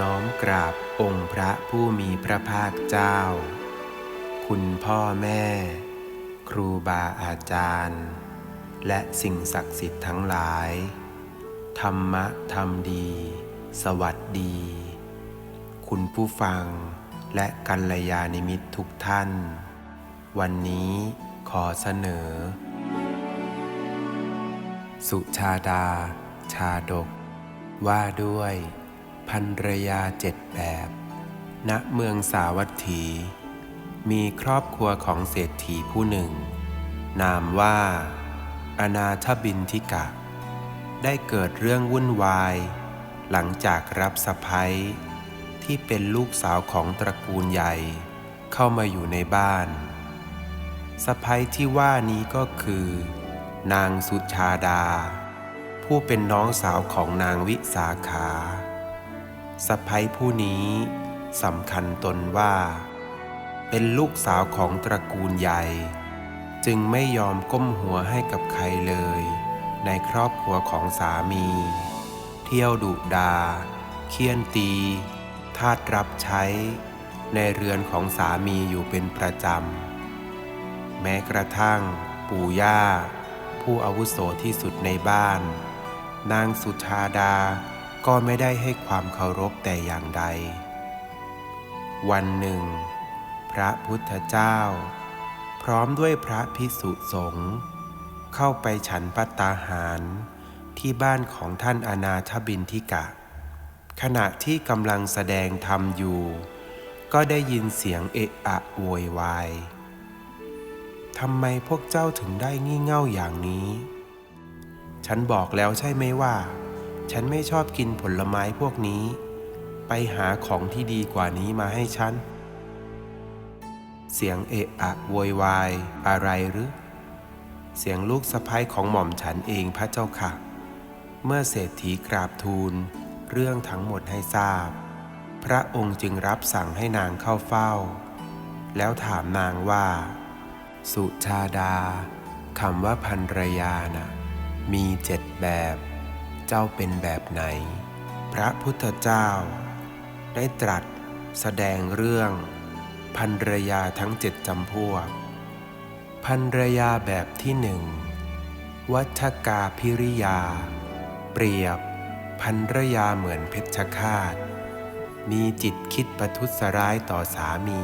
น้อมกราบองค์พระผู้มีพระภาคเจ้า คุณพ่อแม่ ครูบาอาจารย์ และสิ่งศักดิ์สิทธิ์ทั้งหลาย ธรรมะธรรมดี สวัสดี คุณผู้ฟังและกัลยาณมิตรทุกท่าน วันนี้ขอเสนอ สุชาดา ชาดก ว่าด้วย พันรยาเจ็ดแบบ ณ เมืองสาวัตถี มีครอบครัวของเศรษฐีผู้หนึ่ง นามว่า อนาถบินทิกะ ได้เกิดเรื่องวุ่นวาย หลังจากรับสะพ้ยที่เป็นลูกสาวของตระกูลใหญ่ เข้ามาอยู่ในบ้านสะพ้ยที่ว่านี้ก็คือ นางสุชาดา ผู้เป็นน้องสาวของนางวิสาขา สะพ้ยผู้นี้สำคัญตนว่า เป็นลูกสาวของตระกูลใหญ่ จึงไม่ยอมก้มหัวให้กับใครเลย ในครอบครัวของสามี เที่ยวดุดา เคี่ยนตี ทาตรับใช้ ในเรือนของสามีอยู่เป็นประจำ แม้กระทั่ง ปู่ย่า ผู้อาวุโสที่สุดในบ้าน นางสุชาดา ก็ไม่ได้ให้ความเคารพแต่อย่างใด วันหนึ่ง พระพุทธเจ้า พร้อมด้วยพระพิสุสงฆ์เข้าไปฉันปัตตาหารที่บ้านของท่านอนาถบินทิกะ ขณะที่กำลังแสดงธรรมอยู่ ก็ได้ยินเสียงเอะอะโวยวายทำไมพวกเจ้าถึงได้งี่เง่าอย่างนี้ ฉันบอกแล้วใช่ไหมว่า ฉันไม่ชอบกินผลไม้พวกนี้ ไปหาของที่ดีกว่านี้มาให้ฉัน เสียงเอะอะโวยวายอะไรหรือ เสียงลูกสะพ้ยของหม่อมฉันเองพระเจ้าค่ะ เมื่อเศรษฐีกราบทูล เรื่องทั้งหมดให้ทราบ พระองค์จึงรับสั่งให้นางเข้าเฝ้า แล้วถามนางว่า สุชาดาคำว่าพันรยานะ่ะมีเจ็ดแบบ เจ้าเป็นแบบไหน พระพุทธเจ้า ได้ตรัสแสดงเรื่องพันรยาทั้งเจ็ดจำพวก พันรยาแบบที่หนึ่ง วัชกาพิริยา เปรียบพันรยาเหมือนเพชฌฆาต มีจิตคิดประทุษร้ายต่อสามี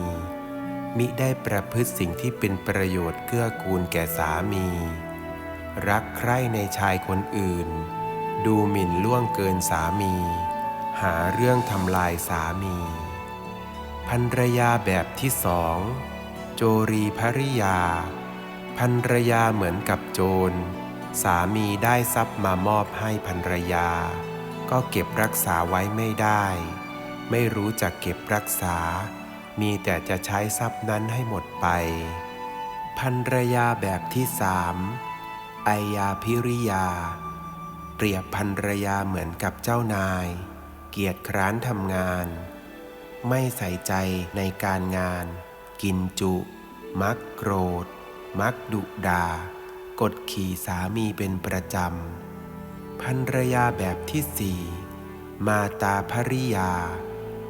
มิได้ประพฤติสิ่งที่เป็นประโยชน์เกื้อกูลแก่สามี รักใคร่ในชายคนอื่น ดูหมิ่นล่วงเกินสามี หาเรื่องทำลายสามีพันรยาแบบที่สอง โจรีภริยาพันรยาเหมือนกับโจร สามีได้ทรัพย์มามอบให้พันรยา ก็เก็บรักษาไว้ไม่ได้ ไม่รู้จักเก็บรักษา มีแต่จะใช้ทรัพย์นั้นให้หมดไปพันรยาแบบที่สามไอยาพิริยา เปรียบพันรยาเหมือนกับเจ้านาย เกียรติคร้านทำงาน ไม่ใส่ใจในการงาน กินจุ มักโกรธ มักดุดากดขี่สามีเป็นประจำพันรยาแบบที่สี่มาตาภริยา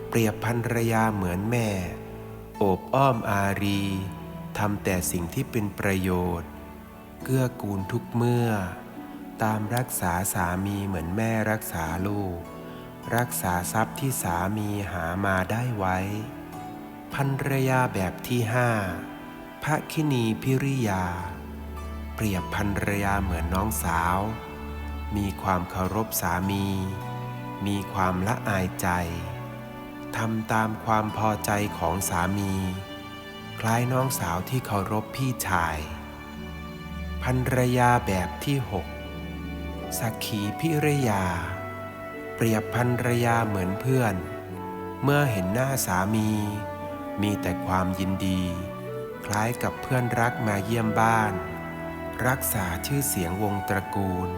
เปรียบพันรยาเหมือนแม่ โอบอ้อมอารีทำแต่สิ่งที่เป็นประโยชน์ เกื้อกูลทุกเมื่อ ตามรักษาสามีเหมือนแม่รักษาลูก รักษาทรัพย์ที่สามีหามาได้ไว้ พันรยาแบบที่ห้าพระคินีพิริยา เปรียบพันรยาเหมือนน้องสาว มีความเคารพสามี มีความละอายใจทำตามความพอใจของสามี คล้ายน้องสาวที่เคารพพี่ชาย พันรยาแบบที่หก สักขีพิรยา เปรียบพันรยาเหมือนเพื่อน เมื่อเห็นหน้าสามี มีแต่ความยินดี คล้ายกับเพื่อนรักมาเยี่ยมบ้าน รักษาชื่อเสียงวงตระกูล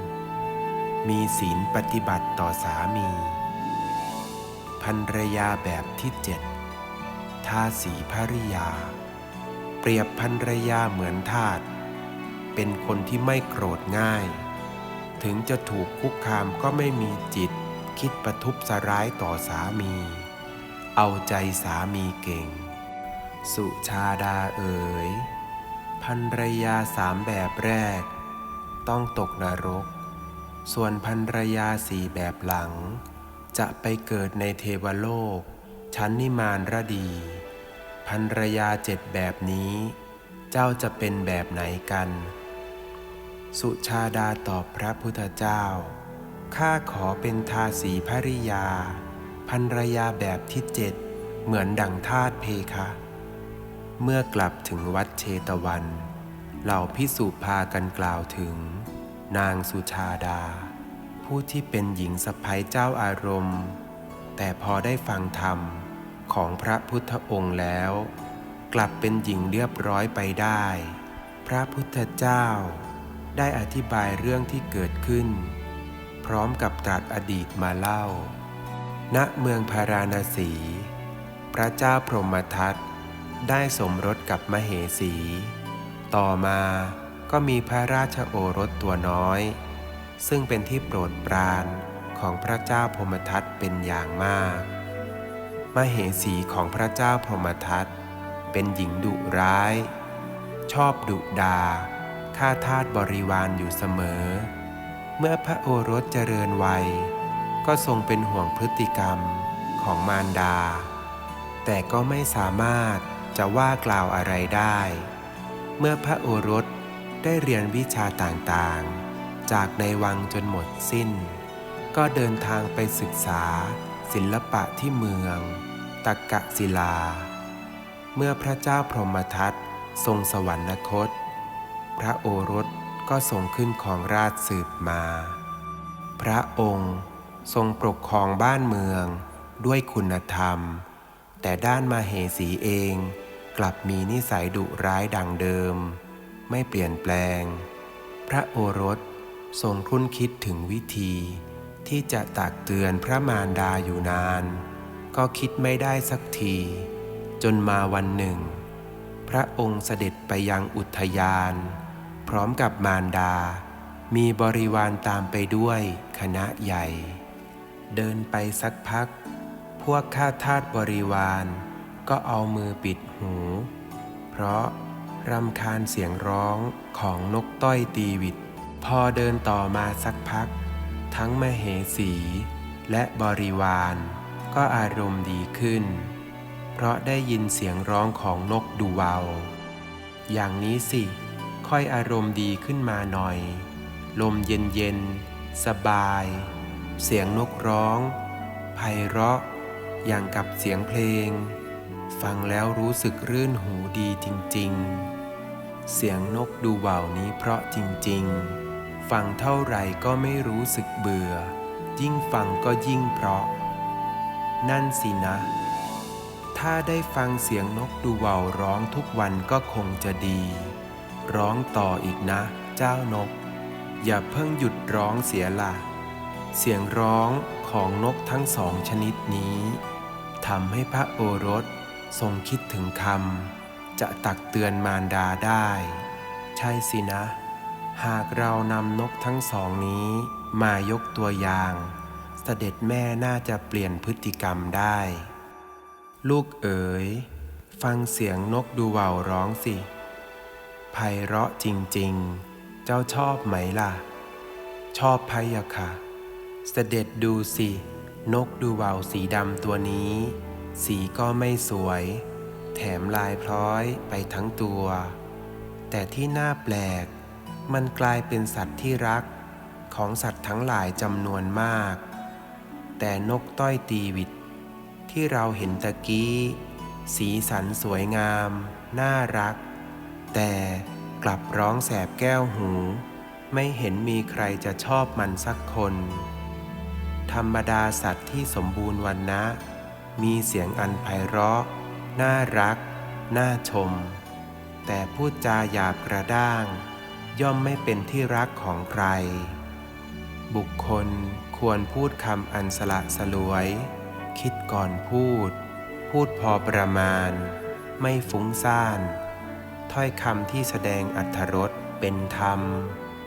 มีศีลปฏิบัติต่อสามี พันรยาแบบที่เจ็ดทาสีภริยา เปรียบพันรยาเหมือนทาสเป็นคนที่ไม่โกรธง่าย ถึงจะถูกคุกคามก็ไม่มีจิต คิดประทุบสร้ายต่อสามี เอาใจสามีเก่ง สุชาดาเอ๋ยภรรยาสามแบบแรก ต้องตกนรก ส่วนภรรยาสี่แบบหลัง จะไปเกิดในเทวโลก ชั้นนิมานระดีภรรยาเจ็ดแบบนี้ เจ้าจะเป็นแบบไหนกัน สุชาดาตอบพระพุทธเจ้า ข้าขอเป็นทาสีภริยาภรรยาแบบที่เจ็ดเหมือนดังทาตเพคะ เมื่อกลับถึงวัดเชตวัน เหล่าพิสุพากันกล่าวถึง นางสุชาดา ผู้ที่เป็นหญิงสะพ้ยเจ้าอารมณ์ แต่พอได้ฟังธรรมของพระพุทธองค์แล้ว กลับเป็นหญิงเรียบร้อยไปได้ พระพุทธเจ้า ได้อธิบายเรื่องที่เกิดขึ้น พร้อมกับตรัสอดีตมาเล่า ณเมืองพาราณสี พระเจ้าพรหมทัตได้สมรสกับมเหสี ต่อมาก็มีพระราชโอรสตัวน้อย ซึ่งเป็นที่โปรดปรานของพระเจ้าพรหมทัตเป็นอย่างมาก มเหสีของพระเจ้าพรหมทัตเป็นหญิงดุร้าย ชอบดุดา ฆ่าทาสบริวารอยู่เสมอ เมื่อพระโอรสเจริญวัย ก็ทรงเป็นห่วงพฤติกรรมของมารดา แต่ก็ไม่สามารถจะว่ากล่าวอะไรได้ เมื่อพระโอรสได้เรียนวิชาต่างๆ จากในวังจนหมดสิ้น ก็เดินทางไปศึกษา ศิลปะที่เมืองตักกะศิลา เมื่อพระเจ้าพรหมทัตทรงสวรรคต พระโอรสก็ทรงขึ้นของราชสืบมา พระองค์ทรงปกครองบ้านเมืองด้วยคุณธรรม แต่ด้านมาเหสีเองกลับมีนิสัยดุร้ายดังเดิม ไม่เปลี่ยนแปลง พระโอรสทรงครุ่นคิดถึงวิธี ที่จะตักเตือนพระมารดาอยู่นาน ก็คิดไม่ได้สักที จนมาวันหนึ่ง พระองค์เสด็จไปยังอุทยาน พร้อมกับมารดา มีบริวารตามไปด้วยคณะใหญ่ เดินไปสักพัก พวกข้าทาสบริวาร ก็เอามือปิดหู เพราะรำคาญเสียงร้องของนกต้อยตีวิต พอเดินต่อมาสักพัก ทั้งมเหสี และบริวารก็อารมณ์ดีขึ้น เพราะได้ยินเสียงร้องของนกดูเวา อย่างนี้สิ ค่อยอารมณ์ดีขึ้นมาหน่อย ลมเย็นเย็นสบาย เสียงนกร้องไพเราะ อย่างกับเสียงเพลง ฟังแล้วรู้สึกรื่นหูดีจริง ๆ เสียงนกดูเว่าวนี้เพราะจริง ๆ ฟังเท่าไหร่ก็ไม่รู้สึกเบื่อ ยิ่งฟังก็ยิ่งเพราะ นั่นสินะ ถ้าได้ฟังเสียงนกดูเว่าวร้องทุกวันก็คงจะดี ร้องต่ออีกนะ เจ้านก อย่าเพิ่งหยุดร้องเสียละ เสียงร้องของนกทั้งสองชนิดนี้ทำให้พระโอรสทรงคิดถึงคำจะตักเตือนมารดาได้ ใช่สินะ หากเรานำนกทั้งสองนี้มายกตัวอย่าง เสด็จแม่น่าจะเปลี่ยนพฤติกรรมได้ ลูกเอ๋ย ฟังเสียงนกดูเว่าวร้องสิ ไพเราะจริงๆ เจ้าชอบไหมล่ะ ชอบพะยะค่ะ เสด็จดูสิ นกดูเว่าวสีดำตัวนี้ สีก็ไม่สวย แถมลายพร้อยไปทั้งตัว แต่ที่น่าแปลก มันกลายเป็นสัตว์ที่รักของสัตว์ทั้งหลายจำนวนมาก แต่นกต้อยตีวิต ที่เราเห็นตะกี้ สีสันสวยงาม น่ารัก แต่กลับร้องแสบแก้วหู ไม่เห็นมีใครจะชอบมันสักคน ธรรมดาสัตว์ที่สมบูรณ์วันนะ มีเสียงอันไพเราะ น่ารัก น่าชม แต่พูดจาหยาบกระด้าง ย่อมไม่เป็นที่รักของใคร บุคคลควรพูดคำอันสละสลวย คิดก่อนพูด พูดพอประมาณ ไม่ฟุ้งซ่าน ถ้อยคำที่แสดงอัธรสเป็นธรรม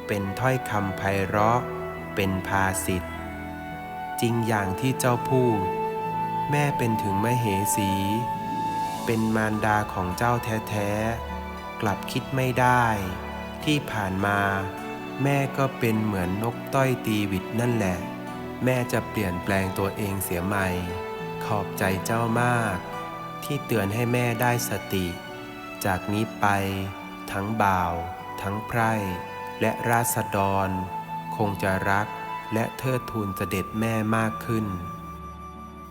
เป็นถ้อยคำไพเราะ เป็นภาสิทธจริงอย่างที่เจ้าพูด แม่เป็นถึงมเหสี เป็นมารดาของเจ้าแท้ๆ กลับคิดไม่ได้ ที่ผ่านมา แม่ก็เป็นเหมือนนกต้อยตีวิดนั่นแหละ แม่จะเปลี่ยนแปลงตัวเองเสียใหม่ ขอบใจเจ้ามาก ที่เตือนให้แม่ได้สติ จากนี้ไป ทั้งบ่าว ทั้งไพร่ และราษฎร คงจะรักและเทิดทูนเสด็จแม่มากขึ้น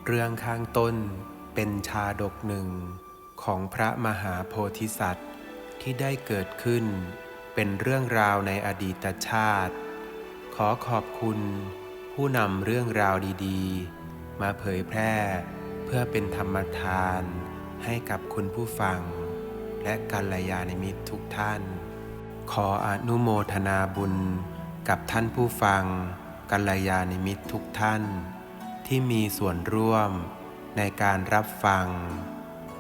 เรื่องข้างต้นเป็นชาดกหนึ่งของพระมหาโพธิสัตว์ที่ได้เกิดขึ้น เป็นเรื่องราวในอดีตชาติ ขอขอบคุณ ผู้นำเรื่องราวดีๆ มาเผยแพร่เพื่อเป็นธรรมทานให้กับคุณผู้ฟัง และกัลยาณมิตรทุกท่าน ขออนุโมทนาบุญกับท่านผู้ฟังกัลยาณมิตรทุกท่าน ที่มีส่วนร่วมในการรับฟัง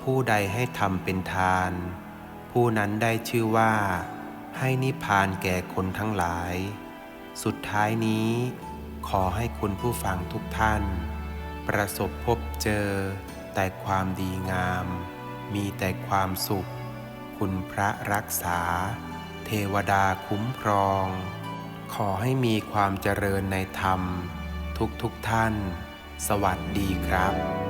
ผู้ใดให้ทำเป็นทาน ผู้นั้นได้ชื่อว่า ให้นิพพานแก่คนทั้งหลาย สุดท้ายนี้ ขอให้คุณผู้ฟังทุกท่าน ประสบพบเจอแต่ความดีงาม มีแต่ความสุข คุณพระรักษา เทวดาคุ้มครอง ขอให้มีความเจริญในธรรม ทุกทุกๆท่าน สวัสดีครับ